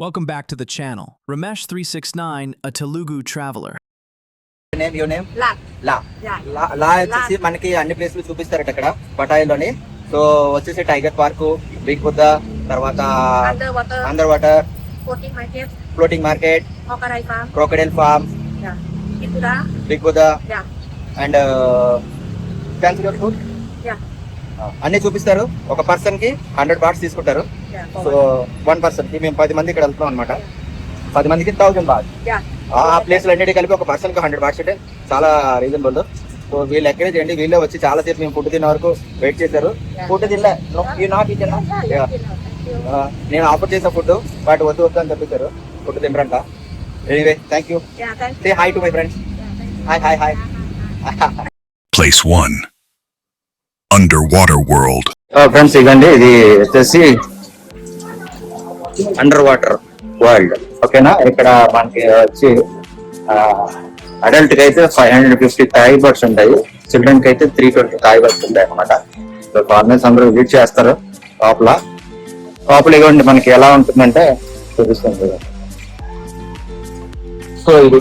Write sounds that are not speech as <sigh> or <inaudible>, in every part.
Welcome back to the channel. Ramesh369, a Telugu traveler. Name you నేమ్ లాక్ లా యా లా లా వచ్చేసి మనకి అన్ని ప్లేస్లు చూపిస్తారట ఇక్కడ పటాయిలోని సో వచ్చేసి టైగర్ పార్క్ బిగ్ బుద్ధ తర్వాత under water under water floating market floating market ఒకరై farm crocodile farm yeah ఇటురా big Buddha yeah and fancy food yeah అన్ని చూపిస్తారు. ఒక పర్సన్కి హండ్రెడ్ బాట్స్ తీసుకుంటారు. సో వన్ పర్సన్కి మేము పది మంది ఇక్కడ వెళ్తున్నాం అనమాట పది మందికి థౌసండ్ బాట్ యా ఆ ప్లేస్ అన్నిటి కలిపి ఒక పర్సన్కి హండ్రెడ్ బాట్స్ అంటే చాలా రీజనబుల్ సో వీళ్ళు ఎక్కడే చేయండి. వీళ్ళే వచ్చి చాలా సేపు మేము ఫుడ్ తిన్న వరకు వెయిట్ చేశారు. ఫుడ్ తినలే. ఈ నాట్ నేను ఆఫర్ చేసిన ఫుడ్ బట్ వద్దు వద్దు అని చెప్పేశారు. Food తినరంట. Anyway thank you say hi to my friends hi hi hi Place 1 Underwater World. Friends ఇదండి ఇది వచ్చేసి అండర్ వాటర్ వరల్డ్ ఓకేనా? ఇక్కడ మనకి వచ్చి అడల్ట్కి అయితే five hundred fifty Thai bahts ఉంటాయి. చిల్డ్రన్కి అయితే త్రీ ట్వంటీ థాయి బర్డ్స్ ఉంటాయి అనమాట సో ఫార్మర్స్ అందరూ విజిట్ చేస్తారు లోపల. లోపల ఇవ్వండి మనకి ఎలా ఉంటుందంటే చూపిస్తుంది. సో ఇది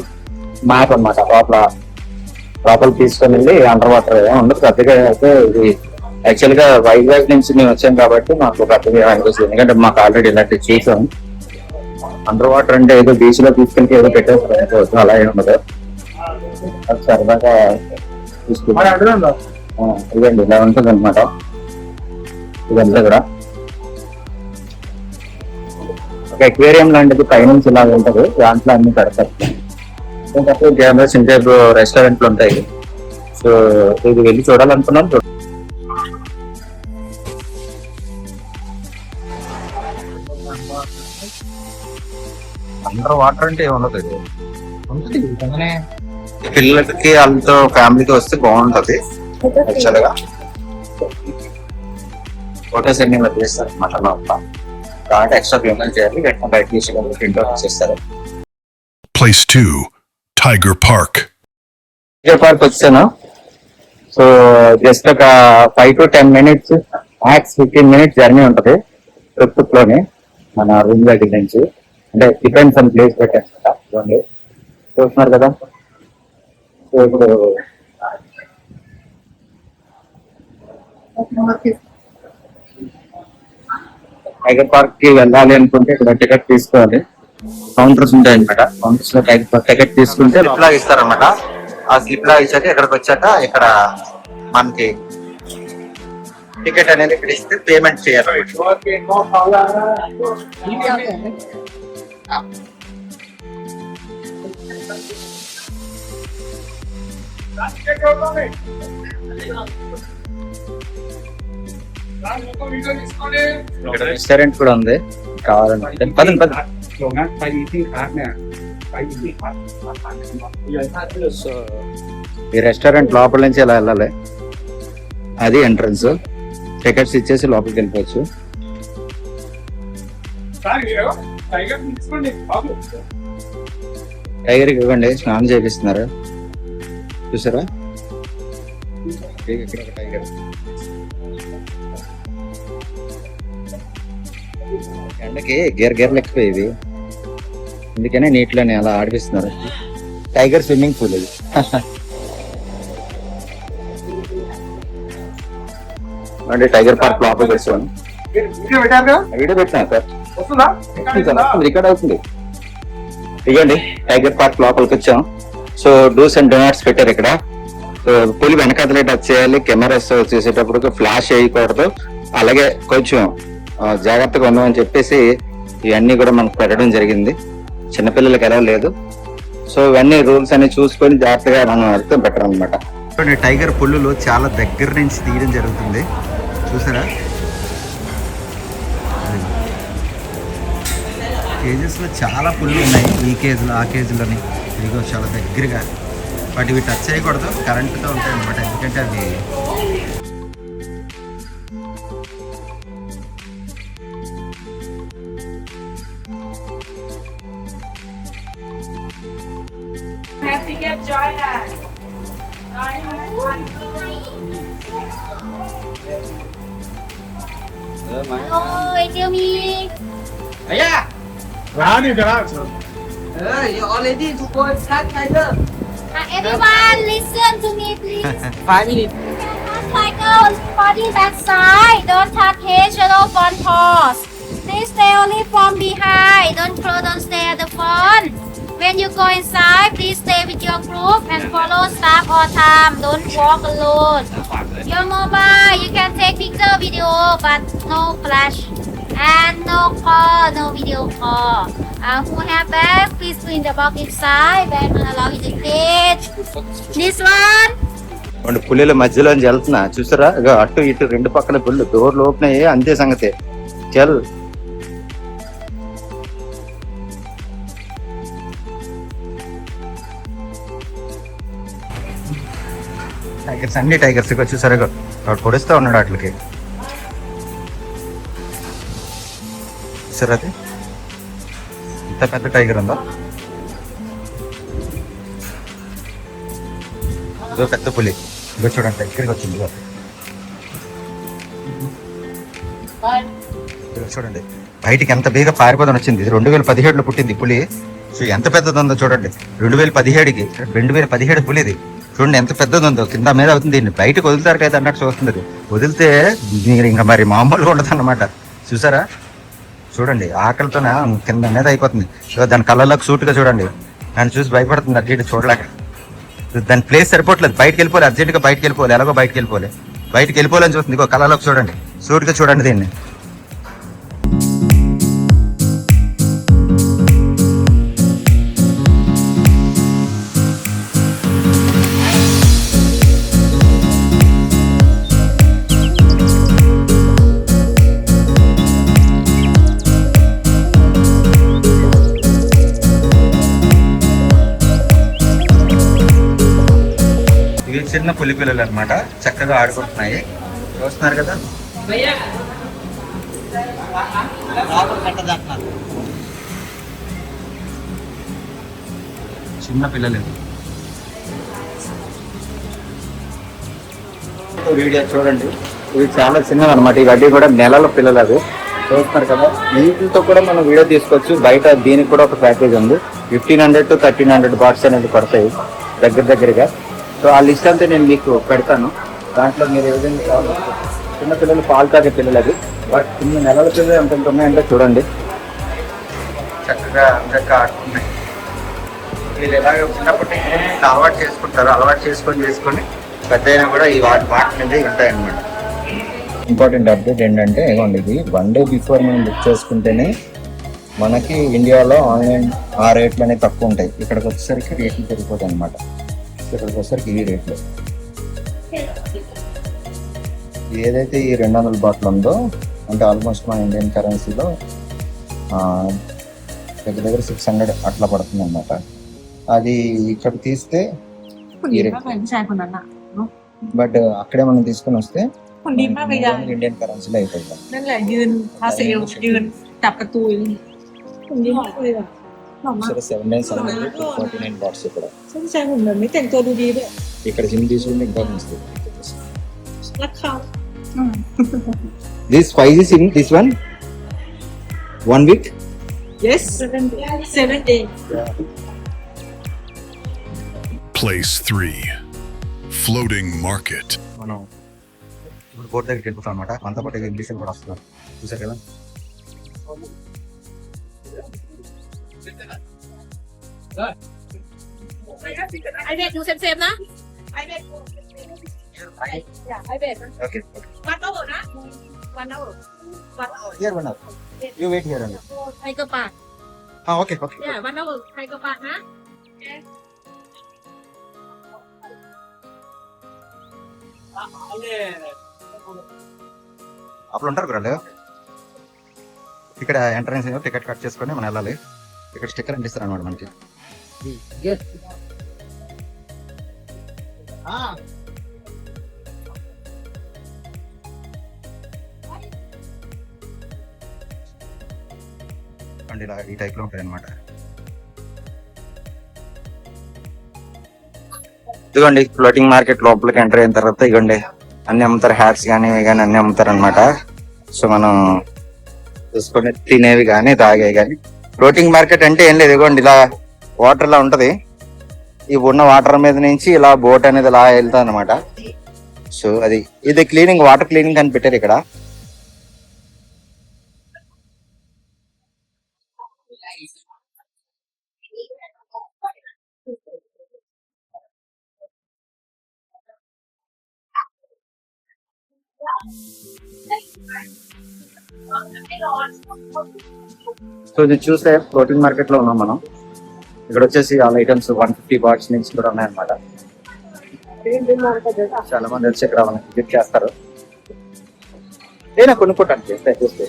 మ్యాప్ అన్నమాట లోపల లోపల తీసుకొని వెళ్ళి అండర్ వాటర్ ఉండదు పెద్దగా అయితే ఇది యాక్చువల్గా వైజాగ్ నుంచి మేము వచ్చాం కాబట్టి మాకు పెద్దగా అనిపిస్తుంది ఎందుకంటే మాకు ఆల్రెడీ ఇలాంటి చూసాం అండర్ వాటర్ అంటే ఏదో బీచ్లో తీసుకెళ్తే ఏదో పెట్టేస్తారు. అలా ఏమి ఉండదు. సరదాగా తీసుకుంటాం ఇదండి ఇలా ఉంటుంది అనమాట ఇదంతా కూడా. ఒక ఎక్వేరియం లాంటిది పైనుంచి ఇలా ఉంటది. దాంట్లో అన్ని పెడతారు. ఇంకప్పుడు కెమెరాస్ ఇంటర్ రెస్టారెంట్లు ఉంటాయి. సో ఇది వెళ్ళి చూడాలనుకున్నాను అండర్ వాటర్ అంటే ఏముండదు ఇది. పిల్లలకి వాళ్ళతో ఫ్యామిలీకి వస్తే బాగుంటది. యాక్చువల్గా ఫోటోస్ అన్ని తీస్తారు. అనమాట లోపల కాబట్టి ఎక్స్ట్రా పేమెంట్ చేయాలి. వెంటనే బయట తీసుకెళ్ళి ప్రింట్ అవుట్ చేస్తారు Place 2 tiger park tiger park వచ్చాను? సో జస్ట్ ఒక five to ten minutes max fifteen minutes journey ఉంటుంది ట్రిప్లోనే మన రూమ్ దగ్గర నుంచి. అంటే డిపెండ్స్ ఆన్ ప్లేస్ పెట్టండి చూస్తున్నారు కదా? సో ఇప్పుడు టైగర్ పార్క్కి వెళ్ళాలి అనుకుంటే ఇక్కడ టికెట్ తీసుకోవాలి. కౌంటర్స్ ఉంటాయి అనమాట కౌంటర్స్లో టికెట్ తీసుకుంటే స్లిప్ లాగా ఇస్తారనమాట ఆ స్లిప్ లాగా ఇచ్చాక ఇక్కడికి వచ్చాక ఇక్కడ మనకి టికెట్ అనేది ఇక్కడ ఇస్తే పేమెంట్ చేయాలి. ఇక్కడ రెస్టారెంట్ కూడా ఉంది. కావాలంటే. పదండి పదండి. సో ఈ రెస్టారెంట్ లోపల నుంచి ఎలా వెళ్ళాలి? అది ఎంట్రన్స్ టికెట్స్ ఇచ్చేసి లోపలికి వెళ్ళిపోవచ్చు. టైగర్ ఇవ్వండి స్నానం చేపిస్తున్నారు. చూసారా? ఇక్కడ టైగర్ ఎండకి గేర్ గేర్లు ఎక్కువ ఇవి. అందుకనే నీటిలోనే అలా ఆడిపిస్తున్నారు. టైగర్ స్విమ్మింగ్ పూల్ ఇది. అంటే టైగర్ పార్క్ లోపలికి వచ్చాను వీడియో పెట్టినా సార్. రికార్డ్ అవుతుంది. ఇదిగోండి టైగర్ పార్క్ లోపలికి వచ్చాం. సో డూస్ అండ్ డోనాట్స్ పెట్టారు ఇక్కడ. సో పులి వెనకాతలే టచ్ చేయాలి కెమెరాస్ చూసేటప్పుడు ఫ్లాష్ వేయకూడదు. అలాగే కొంచెం జాగ్రత్తగా ఉండమని చెప్పేసి ఇవన్నీ కూడా మనకు పెట్టడం జరిగింది. చిన్నపిల్లలకి ఎలా లేదు. సో ఇవన్నీ రూల్స్ అన్ని చూసుకొని జాగ్రత్తగా మనం వెళ్తే బెటర్ అనమాట టైగర్ పుల్లులో చాలా దగ్గర నుంచి తీయడం జరుగుతుంది. చూసారా? కేజెస్లో చాలా పుల్లు ఉన్నాయి ఈ కేజీలో ఆ కేజీలోని. ఇదిగో చాలా దగ్గరగా. వాటి ఇవి టచ్ చేయకూడదు కరెంటుతో ఉంటాయి అనమాట ఎందుకంటే అవి to get Diane. Hello, tell me. Aya! Round it out. Uh, you already to go start tiger. Uh, everyone, listen to me, please. <laughs> Five minutes. Tiger, body backside. Don't touch head, shadow front paws. Please stay only from behind. Don't throw, don't stay at the front. When you go inside, please stay with your group and follow staff all time. Don't walk alone. Your mobile, you can take picture, video, but no flash. And no call, no video call. Uh, who have bag, please put in the box inside. Bag will allow you to fit. This one. రెండు పుల్లల మధ్యలో వెళ్తున్నా చూసారా అటు ఇటు రెండు పక్కన పుల్లు డోర్లు ఓపెన్ అయ్యాయి అంతే సంగతి చల్ టైగర్స్ అన్ని టైగర్స్ వచ్చేసరికి వాడు పొడిస్తూ ఉన్నాడు వాటికి సరే అది. ఇంత పెద్ద టైగర్ ఉందా? ఇదో పెద్ద పులి. ఇదో చూడండి దగ్గరికి వచ్చింది ఇదిగో. చూడండి బయటికి ఎంత బేగా పారిపోదని వచ్చింది. ఇది రెండు వేల పదిహేడులో పుట్టింది పులి. సో ఎంత పెద్దది ఉందో చూడండి. రెండు వేల పదిహేడుకి రెండు వేల పదిహేడు పులి ఇది చూడండి ఎంత పెద్దది ఉందో కింద మీద అవుతుంది. దీన్ని బయటకు వదులుతారు కదా అన్నట్టు చూస్తుంది వదిలితే మీరు ఇంకా మరి మామూలుగా ఉండదు అనమాట చూసారా? చూడండి ఆకలితోనే కింద మీద అయిపోతుంది. దాని కళ్ళలోకి సూట్గా చూడండి. నన్ను చూసి భయపడుతుంది అటు ఇటు చూడలేక. దాని ప్లేస్ సరిపోవట్లేదు. బయటకు వెళ్ళిపోలే అర్జెంట్గా బయటకు వెళ్ళిపోలే ఎలాగో బయటకు వెళ్ళిపోలే బయటకు వెళ్ళిపోలేని చూస్తుంది. ఇంకో కళలోకి చూడండి. సూట్గా చూడండి దీన్ని. చిన్న పులి పిల్లలు అనమాట చక్కగా ఆడుకుంటున్నాయి. చూస్తున్నారు కదా? చిన్న పిల్లలు వీడియో చూడండి. ఇవి చాలా చిన్నవి అనమాట ఇవన్నీ కూడా నెలల పిల్లలు అవి. చూస్తున్నారు కదా? వీటితో కూడా మనం వీడియో తీసుకోవచ్చు. బయట దీనికి కూడా ఒక ప్యాకేజ్ ఉంది. Fifteen hundred to thirteen hundred bahts అనేది పడతాయి దగ్గర దగ్గరగా. సో ఆ లిస్ట్ అంతా నేను మీకు పెడతాను. దాంట్లో మీరు ఏ విధంగా కావాలో చిన్న పిల్లలు పాలు తాగే పిల్లలు అవి. బట్ చిన్న నెలల పిల్లలు ఎంత ఎంత ఉన్నాయంటే చూడండి. చక్కగా చక్కగా ఆడుతున్నాయి వీళ్ళు ఎలాగ చిన్నప్పటి నుంచి అలవాటు చేసుకుంటారు. అలవాటు చేసుకొని చేసుకొని పెద్ద అయినా కూడా ఈ వాటి వాటి నుండి ఉంటాయన్నమాట. ఇంపార్టెంట్ అప్డేట్ ఏంటంటే ఇవ్వండి ఇది. వన్ డే బిఫోర్ మనం బుక్ చేసుకుంటేనే మనకి ఇండియాలో ఆన్లైన్ ఆ రేట్లు అనేవి తక్కువ ఉంటాయి. ఇక్కడికి వచ్చేసరికి రేట్లు పెరిగిపోతాయి అనమాట ఇక్కడ వచ్చేసరికి ఇవి రేట్లు ఏదైతే ఈ రెండు వందల బాట్లు ఉందో అంటే ఆల్మోస్ట్ మా ఇండియన్ కరెన్సీలో దగ్గర దగ్గర సిక్స్ హండ్రెడ్ అట్లా పడుతుంది అనమాట అది ఇక్కడ తీస్తే బట్ అక్కడే మనం తీసుకుని వస్తే ఇండియన్ కరెన్సీలో అయిపోతుంది సరే seven nine seven hundred two forty nine bots ఇక్కడ ซึ่งผู้ชายหุ่นแบบนี้แต่งตัวดูดีด้วย ఇక్కడ సిమ్ తీసుకుంటే ఇంకా మంచిది รักเขา this spicy sim this one one week yes seven seven day Place 3. Floating Market. మనం ఇప్పుడు బోర్డు దగ్గరికి వెళ్ళిపోతాం అనమాట మనతో పాటు ఇంగ్లీష్ కూడా వస్తున్నారు చూసారు కదా ไอเบ็ดดูเซฟๆนะ ไอเบ็ดไอเบ็ด okay วันเอานะ วันเอาวันเอา here one hour you wait here అండి ไทกระปาก ఓకే ఓకే เนี่ยวันเอาไทกระปากนะ అప్పుడు ఉంటారు గురాలు ఇక్కడ ఎంట్రన్స్ టికెట్ కట్ చేసుకొని మనం వెళ్ళాలి ఇక్కడ స్టిక్కర్ అంటిస్తారు అనమాట మనకి అండ్ ఇలా ఈ టైప్లో ఉంటాయి అనమాట ఇదిగోండి ఫ్లోటింగ్ మార్కెట్ లోపలికి ఎంటర్ అయిన తర్వాత ఇదిగోండి అన్ని అమ్ముతారు హ్యాట్స్ కానీ ఇవి కానీ అన్ని అమ్ముతారు అనమాట సో మనం చూసుకొని తినేవి కానీ తాగేవి కానీ ఫ్లోటింగ్ మార్కెట్ అంటే ఏం లేదు ఇదిగోండి ఇలా వాటర్ లా ఉంటది. ఈ ఉన్న వాటర్ మీద నుంచి ఇలా బోట్ అనేది ఇలా వెళ్తాది అనమాట సో అది ఇది క్లీనింగ్ వాటర్ క్లీనింగ్ అని పెట్టారు ఇక్కడ. సో ఇది చూస్తే ఫ్లోటింగ్ మార్కెట్లో ఉన్నాం మనం. ఇక్కడ వచ్చేసి all items one fifty bahts నుంచి కూడా ఉన్నాయన్నమాట. చాలా మంది వచ్చి ఇక్కడ మనకి విజిట్ చేస్తారు. నేను కొనుక్కోటానికి చేస్తే. చూస్తే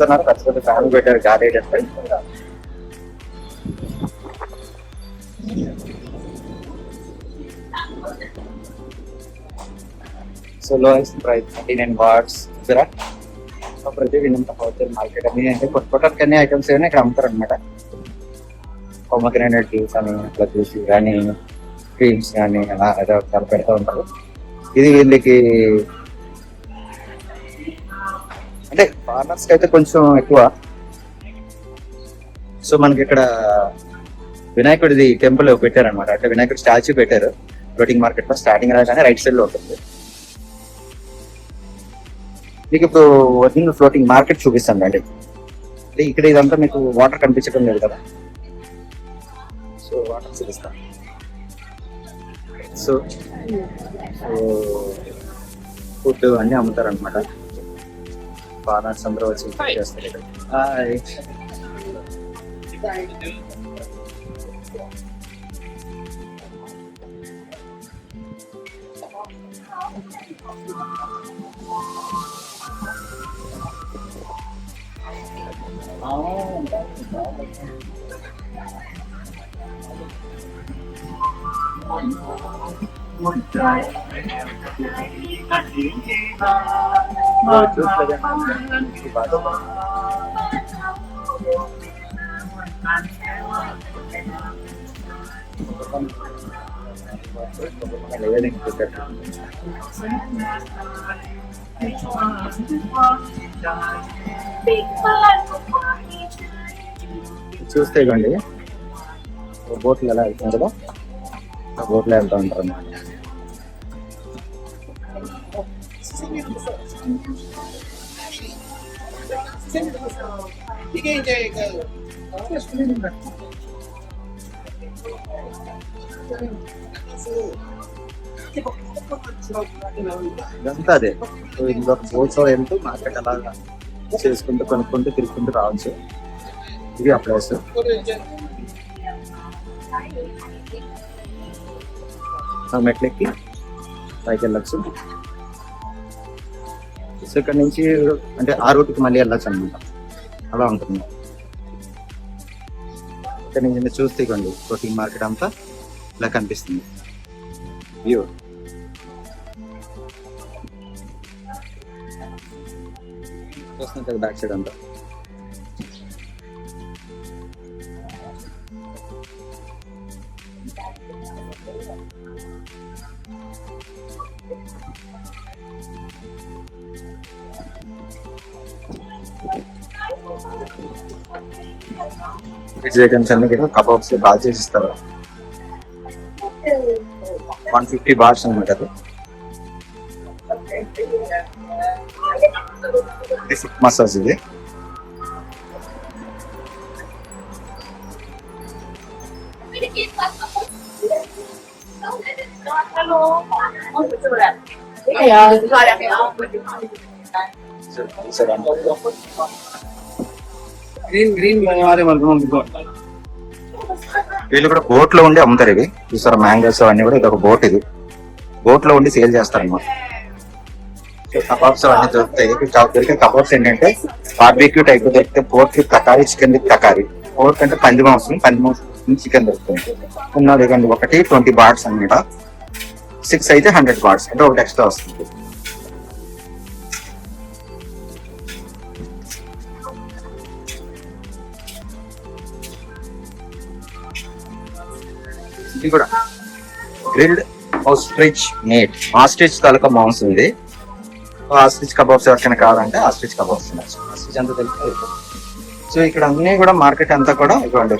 చూస్తున్నారు ఖచ్చితంగా ఫ్యాన్ పెట్టారు గాలి items so lowest price ninety nine bahts so ప్రతి వినంత హోల్సేల్ మార్కెట్ అని అంటే కొట్టుకోవడానికి అన్ని ఐటమ్స్ ఏమైనా ఇక్కడ అమ్ముతారు అనమాట పొమ్మగ్రానైట్ జ్యూస్ అని ఇట్లా జ్యూస్ కానీ క్రీమ్స్ కానీ అలా ఏదో చాలా పెడతా ఉంటారు. ఇది వీళ్ళకి అంటే ఫార్మర్స్కి అయితే కొంచెం ఎక్కువ. సో మనకి ఇక్కడ వినాయకుడిది టెంపుల్ పెట్టారనమాట అంటే వినాయకుడి స్టాచ్యూ పెట్టారు. ఫ్లోటింగ్ మార్కెట్లో స్టార్టింగ్ రాగానే రైట్ సైడ్లో ఉంటుంది. మీకు ఇప్పుడు వర్కింగ్ ఫ్లోటింగ్ మార్కెట్ చూపిస్తాను అండి అంటే ఇక్కడ ఇదంతా మీకు వాటర్ కనిపించడం లేదు కదా? సో వాటర్ చూపిస్తాను. సో ఫుడ్ అన్ని అమ్ముతారనమాట ఫాదర్స్ అందరూ వచ్చి చేస్తారు ఇక్కడ. 哦，你好，你好，我这边。హాయ్ చూస్తే ఇవ్వండి బోట్లు ఎలా వెళ్తుంది కదా బోట్లో వెళ్తూ ఉంటారు అన్నమాట ఇదంతా అదే. సో ఇందులో బోట్స్ వెళ్తూ మార్కెట్ అలా చేసుకుంటూ కొనుక్కుంటూ తిరుగుకుంటూ రావచ్చు. ఇది ఆ ప్లేస్ ఆ మెట్లెక్కి పైకి వెళ్ళచ్చు. సో ఇక్కడ నుంచి అంటే ఆ రూట్కి మళ్ళీ వెళ్ళచ్చు అనమాట అలా ఉంటుంది. ఇక్కడ నుంచి చూస్తే ఇవ్వండి ప్రోటీన్ మార్కెట్ అంతా ఇలా కనిపిస్తుంది. వ్యూ చూస్తుంది కదా బ్యాక్ సైడ్ అంతా వెజ్ ఐటమ్స్ అన్ని కూడా కబాబ్స్ బాగా చేసి ఇస్తారు వన్ ఫిఫ్టీ బార్స్ అనమాట అది ఇది ఫుట్ మసాజ్ ఇది గ్రీన్ గ్రీన్ వారే వరకు వీళ్ళు కూడా బోట్లో ఉండి అమ్ముతారు ఇవి. చూసారా మ్యాంగోస్ అవన్నీ కూడా ఇది ఒక బోట్ ఇది. బోట్లో ఉండి సేల్ చేస్తారు అనమాట కబాబ్స్ అవన్నీ దొరుకుతాయి. దొరికే కబాబ్స్ ఏంటంటే బార్బీక్యూ టైప్ దొరికితే పోర్క్ తకారీ చికెన్ తకారీ పోర్క్ అంటే పంది మాంసం పంది మాంసం చికెన్ దొరుకుతుంది. ఉన్నది కానీ ఒకటి ట్వంటీ బాట్స్ అన్నమాట. సిక్స్ అయితే హండ్రెడ్ బాట్స్ అంటే ఒకటి ఎక్స్ట్రా వస్తుంది. ఇది కూడా గ్రిల్డ్ ఆస్ట్రిచ్ మీట్ ఆస్ట్రిచ్ తాలూకా మాంసం ఇది. ఆస్ట్రిచ్ కబాబ్స్ ఎవరికైనా కావాలంటే ఆస్ట్రిచ్ కబాబ్స్ ఆస్ట్రిచ్ అంతా తెలుసు. సో ఇక్కడ అన్ని కూడా మార్కెట్ అంతా కూడా ఇవ్వండి.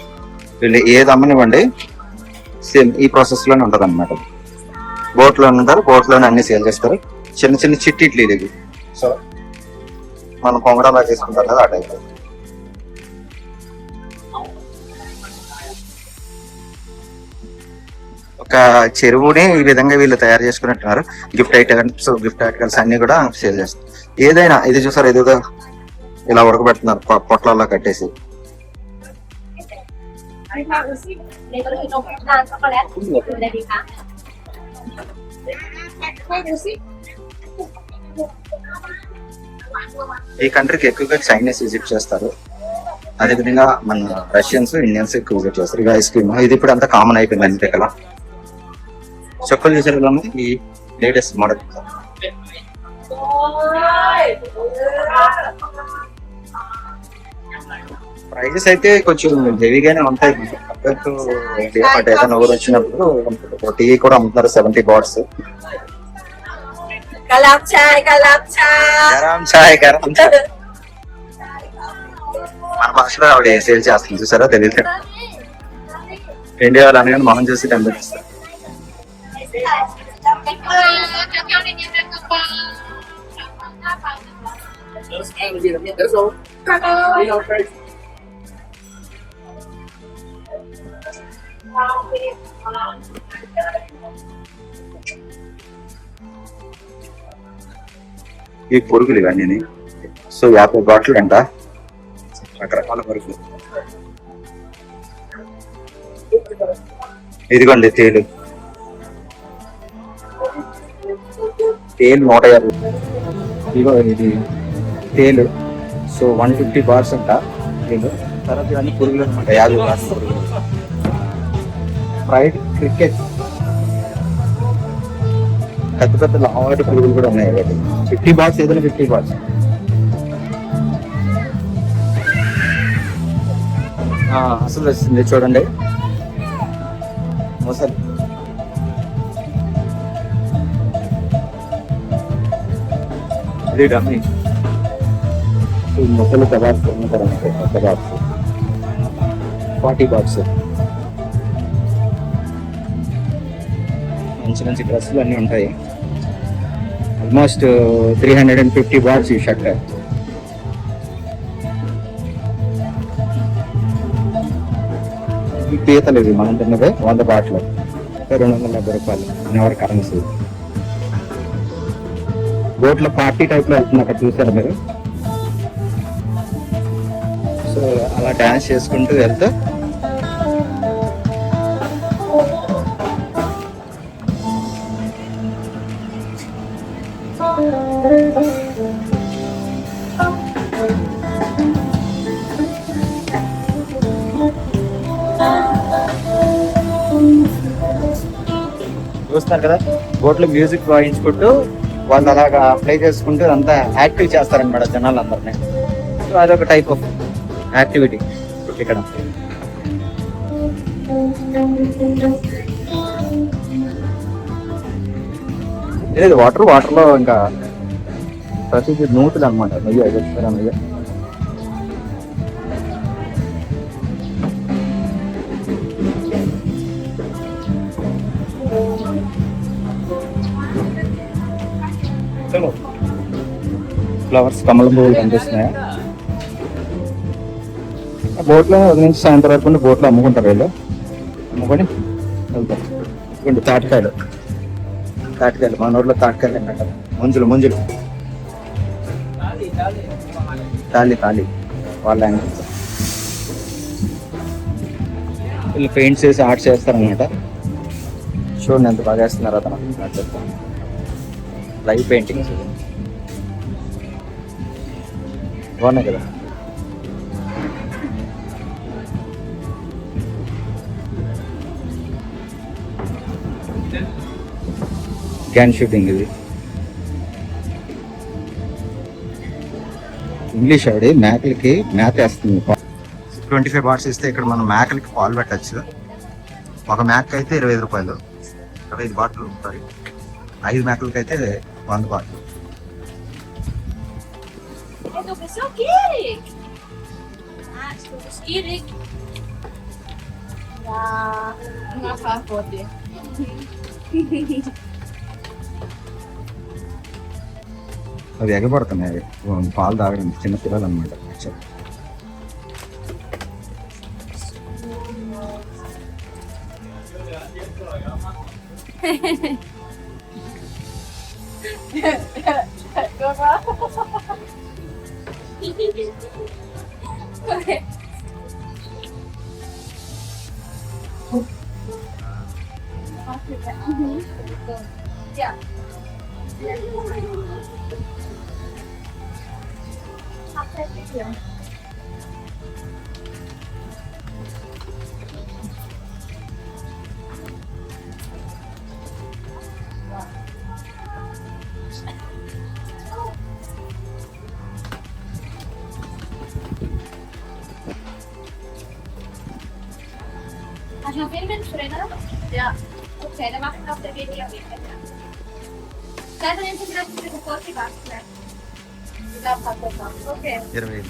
వీళ్ళు ఏది అమ్మనివ్వండి. సేమ్ ఈ ప్రాసెస్లోనే ఉంటది అనమాట బోట్లో ఉంటారు. బోట్లోనే అన్ని సేల్ చేస్తారు. చిన్న చిన్న చిట్టిట్లు ఇది సో మనం పొంగడాలా చేసుకుంటాం కదా ఆ టైప్ యొక్క చెరువుని ఈ విధంగా వీళ్ళు తయారు చేసుకున్నట్టున్నారు. గిఫ్ట్ ఐటమ్స్ గిఫ్ట్ ఐటమ్స్ అన్ని కూడా సేల్ చేస్తారు. ఏదైనా ఇది చూసారు ఏదో ఇలా ఉడకబెడుతున్నారు పొట్లలో కట్టేసి. ఈ కంట్రీకి ఎక్కువగా చైనీస్ విజిట్ చేస్తారు. అదేవిధంగా మన రష్యన్స్ ఇండియన్స్ ఎక్కువ విజిట్ చేస్తారు. ఇక ఐస్ క్రీమ్ ఇది ఇప్పుడు అంతా కామన్ అయిపోయింది అంతే కదా. చెప్పులు చూసారు ఈ లేటెస్ట్ మోడల్. ప్రైజెస్ అయితే కొంచెం హెవీగానే ఉంటాయి. కంపేర్ టు ఇండియా బట్ ఏదైనా ఊరు వచ్చినప్పుడు టీ కూడా అమ్ముతున్నారు సెవెంటీ బాట్స్. గరం చాయ్ గరం చాయ్. మన భాషలో ఆవిడ సేల్ చేస్తుంది చూసారా? తెలియదు. ఇండియా వాళ్ళు అనగానే మొహం చూసి కనిపిస్తారు ఈ పొరుగులు ఇవన్నీ సో యాభై బాటిల్ అంట. రకరకాల పురుగులు. ఇదిగోండి తేలు. తేల్ నూట యాభై ఇదిగో ఇది తేలు. సో వన్ ఫిఫ్టీ బార్స్ అంట తేలు. తర్వాత ఇవన్నీ పురుగులు అనమాట యాభై బార్స్ పురుగులు. Fried cricket. పెద్ద పెద్ద లావాటి పురుగులు కూడా ఉన్నాయి కాబట్టి. ఫిఫ్టీ బార్స్ ఏదైనా ఫిఫ్టీ బార్స్. అసలు వచ్చింది చూడండి. మొసలు. ఇది డమ్మీ ఈ మొసలు కబాబ్స్ అమ్ముతారు అన్నమాట కబాబ్స్ ఫార్టీ బాక్స్ మంచి మంచి డ్రెస్సులు అన్నీ ఉంటాయి almost three hundred and fifty bahts ఈ షర్ట్ ఈ పీతలు ఇవి మనం తిన్నదే వంద బాట్లు రెండు వందల డెబ్బై రూపాయలు ఎవరి కరెన్సీ బోట్లో పార్టీ టైప్లో వెళ్తుంది అక్కడ చూసారా మీరు? సో అలా డాన్స్ చేసుకుంటూ వెళ్తే. చూస్తారు కదా బోట్లో మ్యూజిక్ వాయించుకుంటూ వాళ్ళు అలాగా ప్లే చేసుకుంటూ అంతా యాక్టివ్ చేస్తారనమాట జనాలందరినీ. సో అదొక టైప్ ఆఫ్ యాక్టివిటీ ఇక్కడ. లేదు వాటర్ వాటర్లో ఇంకా ప్రతిదీ నూతులు అనమాట నెయ్యి అది నెయ్యి? ఫ్లవర్స్ కమలం పువ్వులు కనిపిస్తున్నాయి? బోట్లో ఉదయం నుంచి సాయంత్రం వరకు బోట్లో అమ్ముకుంటారు వీళ్ళు. అమ్ముకొని వెళ్తారు. ఇంకొండి తాటికాయలు. తాటికాయలు మన ఊర్లో తాటికాయలు అంటారు ముంజులు ముంజులు తాళి తాళి. వాళ్ళ వీళ్ళు పెయింట్స్ వేసి ఆర్ట్స్ చేస్తారనమాట చూడండి ఎంత బాగా వేస్తున్నారు అతను. లైవ్ పెయింటింగ్స్ బాగున్నాయి కదా. క్యాన్ షూటింగ్ ఇది. ఇంగ్లీష్ ఆవిడ మేకలకి మేత వేస్తుంది. ట్వంటీ ఫైవ్ బాట్స్ ఇస్తే ఇక్కడ మనం మేకలకి పాలు పెట్టచ్చు. ఒక మేక అయితే ఇరవై ఐదు రూపాయలు. ఇరవై ఐదు బాటిల్ సారీ ఐదు మేకలకి అయితే వంద bottle. Eh, du bist so gierig. Ah, du bist gierig. Ja, mach vor dir. అవి ఎగబడుతున్నాయి అవి పాలు తాగడం చిన్న పిల్లలు అనమాట Ja. Yeah.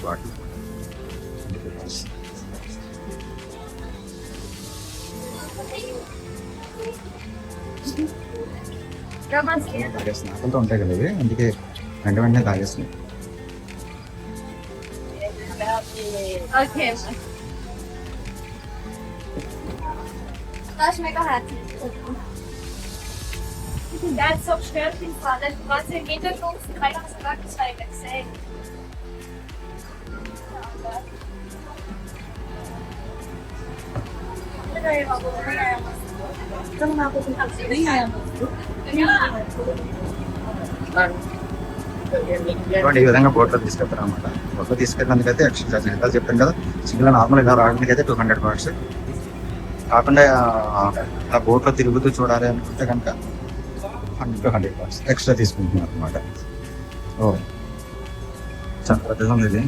Okay. ఇరవై ఐదు బాటిల్ తాగేస్తున్నాయి ఆకలితో ఉంటాయి కదా ఇవి అందుకే వెంట వెంటనే తాగేస్తున్నాయి Okay. Das schmeckt auch herzlich. Ganz so stört den Fall. Du warst im Hintergrund, drei ganz Backzweige gesehen. ఇటువంటి ఈ విధంగా బోట్లో తీసుకెళ్తారు అనమాట బోట్లో తీసుకెళ్ళినందుకైతే ఎక్స్ట్రా చార్జ్ ఎంత చెప్పాను కదా సింగిల్ నార్మల్ ఇలా రావడానికి అయితే టూ హండ్రెడ్ బాట్స్ కాకుండా ఆ, బోట్లో తిరుగుతూ చూడాలి అనుకుంటే కనుక hundred two hundred bahts extra తీసుకుంటున్నారు అనమాట ఓ. చాలా పెద్దగా ఉంది ఇది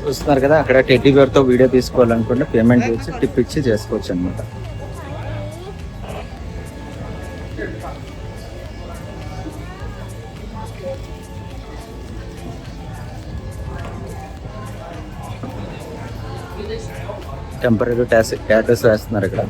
చూస్తున్నారు కదా అక్కడ టెడ్డీ బేర్తో వీడియో తీసుకోవాలనుకుంటే పేమెంట్ చేసి టిప్ ఇచ్చి చేసుకోవచ్చు అనమాట టెంపరీ టాస్ ట్యాటస్ వేస్తున్నారు ఇక్కడ.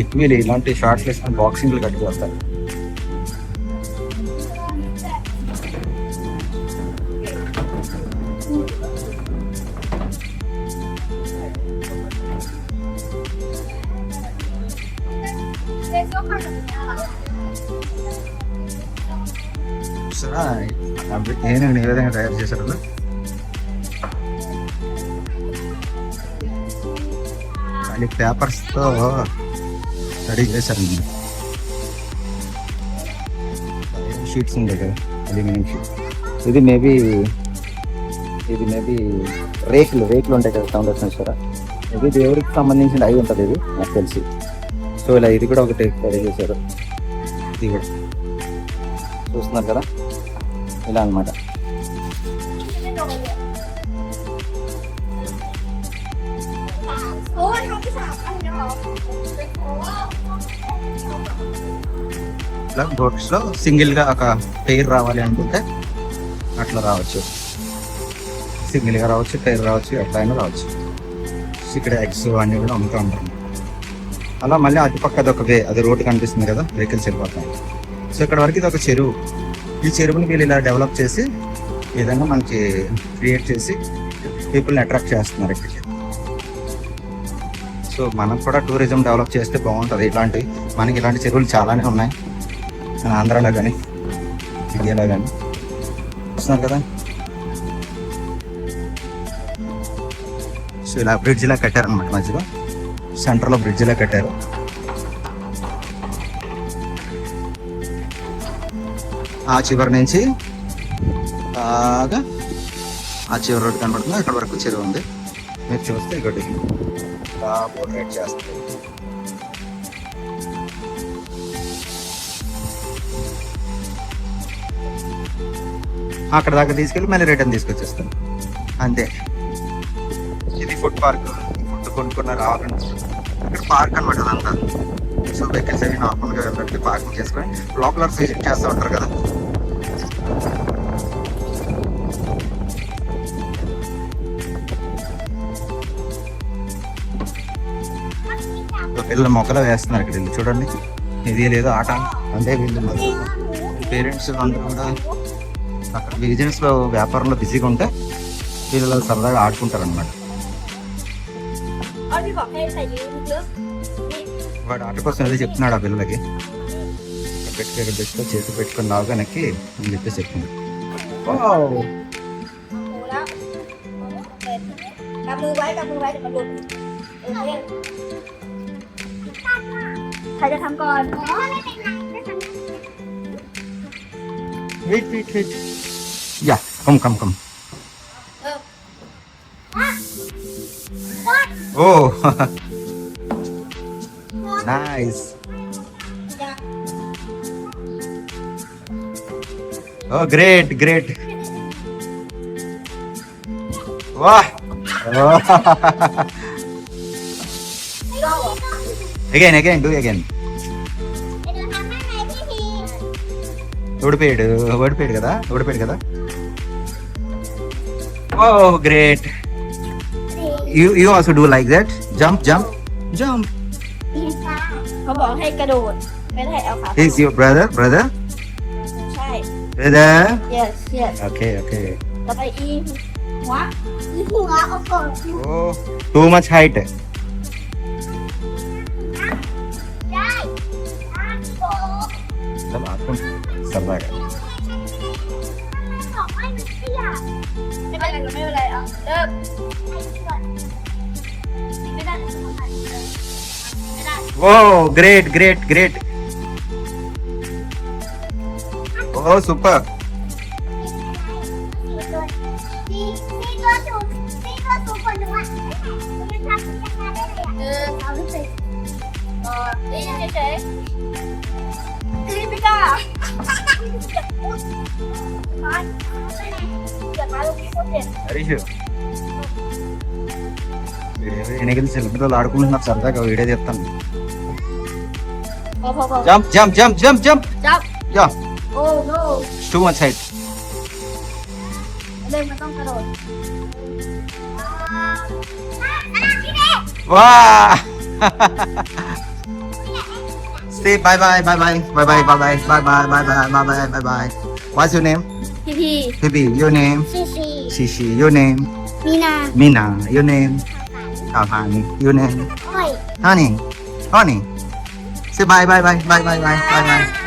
ఎక్కువ ఇలాంటి షార్ట్ వేసుకుని బాక్సింగ్లు కట్టి వస్తారు. ఏనండి ఏ విధంగా తయారు చేశారు ఖాళీ పేపర్స్తో రెడీ చేశారండి. షీట్స్ ఉంటాయి కదా అల్యూమినియం ఇది మేబీ ఇది మేబీ రేకులు రేకులు ఉంటాయి కదా సౌండ్ వచ్చిన ఇది దేవుడికి సంబంధించిన అయి ఉంటుంది ఇది నాకు తెలిసి. సో ఇలా ఇది కూడా ఒకటి రెడీ చేశారు. ఇది కూడా. చూస్తున్నారు కదా? ఇలా అన్నమాట. ఇట్లా బోట్స్లో సింగిల్గా ఒక పెయిర్ రావాలి అనుకుంటే అట్లా రావచ్చు. సింగిల్గా రావచ్చు పెయిర్ రావచ్చు ఎట్లయినా రావచ్చు. ఇక్కడ ఎగ్స్ అన్ని కూడా అమ్ముతూ ఉంటారు అలా మళ్ళీ అటుపక్క అది ఒక వే అది రోడ్డు కనిపిస్తుంది కదా వెహికల్స్ వెళ్ళిపోతాయి. సో ఇక్కడ వరకు ఇది ఒక చెరువు. ఈ చెరువుని వీళ్ళు ఇలా డెవలప్ చేసి ఈ విధంగా మనకి క్రియేట్ చేసి పీపుల్ని అట్రాక్ట్ చేస్తున్నారు ఇక్కడికి సో మనం కూడా టూరిజం డెవలప్ చేస్తే బాగుంటుంది. ఇలాంటి మనకి ఇలాంటి చెరువులు చాలానే ఉన్నాయి. మన ఆంధ్రాలో కానీ ఇండియాలో కానీ చూస్తున్నారు కదా? సో ఇలా బ్రిడ్జ్ ఇలా కట్టారనమాట మధ్యలో. సెంటర్లో బ్రిడ్జ్లా కట్టారు. ఆ చివరి నుంచి బాగా ఆ చివరి రోడ్డు కనబడుతుంది. అక్కడ వరకు చెరువు ఉంది. మీరు చూస్తే ఇక్కడ బోట్ రైడ్ అక్కడ దాకా తీసుకెళ్ళి మళ్ళీ రిటర్న్ తీసుకొచ్చేస్తాను అంతే. ఇది ఫుడ్ పార్క్ ఫుడ్ కొనుక్కున్న రావాలని ఇక్కడ పార్క్ అనమాట అదంతా. సో వెహికల్స్ అవి నార్మల్గా వెళ్ళడానికి పార్కింగ్ చేసుకొని లోపల విజిట్ చేస్తూ ఉంటారు కదా. సో పిల్లలు మొక్కలు వేస్తున్నారు ఇక్కడ వీళ్ళు. చూడండి. ఇది లేదు ఆట. అంటే వీళ్ళు పేరెంట్స్ అందరూ కూడా అక్కడ బిజినెస్లో వ్యాపారంలో బిజీగా ఉంటే వీళ్ళు సరదాగా ఆడుకుంటారు అనమాట వాడు ఆట కోసం ఏదో చెప్తున్నాడు ఆ పిల్లలకి. ఇక్కడ పెట్టుకో ఇక్కడ పెట్టుకో చేతి పెట్టుకొని లాగా వెనక్కి అని చెప్పేసి చెప్తుంది Wow. ใครจะทำก่อนถ้าไม่เป็นไรก็ทำได้วิทวิทวิทอย่าคมคมคมโอ้ nice oh great great wow Oh. again, again, do again. ఓడిపోయాడు ఓడిపోయాడు కదా ఓడిపోయాడు కదా oh great you you also do like that jump jump jump เขาบอกให้กระโดด ไม่ได้เอาขา is your brother brother ใช่ brother yes yes โอเคโอเค ต่อไปอีหัวอีหัวเอาก่อน โอ้టూ much హైట్ไ จำได้กันบอกว่ามันขยะไม่เป็นไรก็ไม่เป็นไรเอาเริ่มไม่ได้ไม่ได้ Wow, great, great, great. Oh, super. Harish ఎన్నికలు సెల్ఫీతో ఆడుకుంటున్నారు సరదాగా video చేస్తాను jump jump jump jump jump jump to one side వాహ్ ริ่มมันต้องกระโดด వా Say bye bye bye bye bye bye bye bye bye bye bye bye bye bye bye bye. What's your name? พี่พี่ Bibi. Your name? ซีซี Shishi. Your name? มีนา Mina. Your name? Kahani. Your name? อ้อย Honey. Honey. Say bye bye bye bye bye bye bye bye.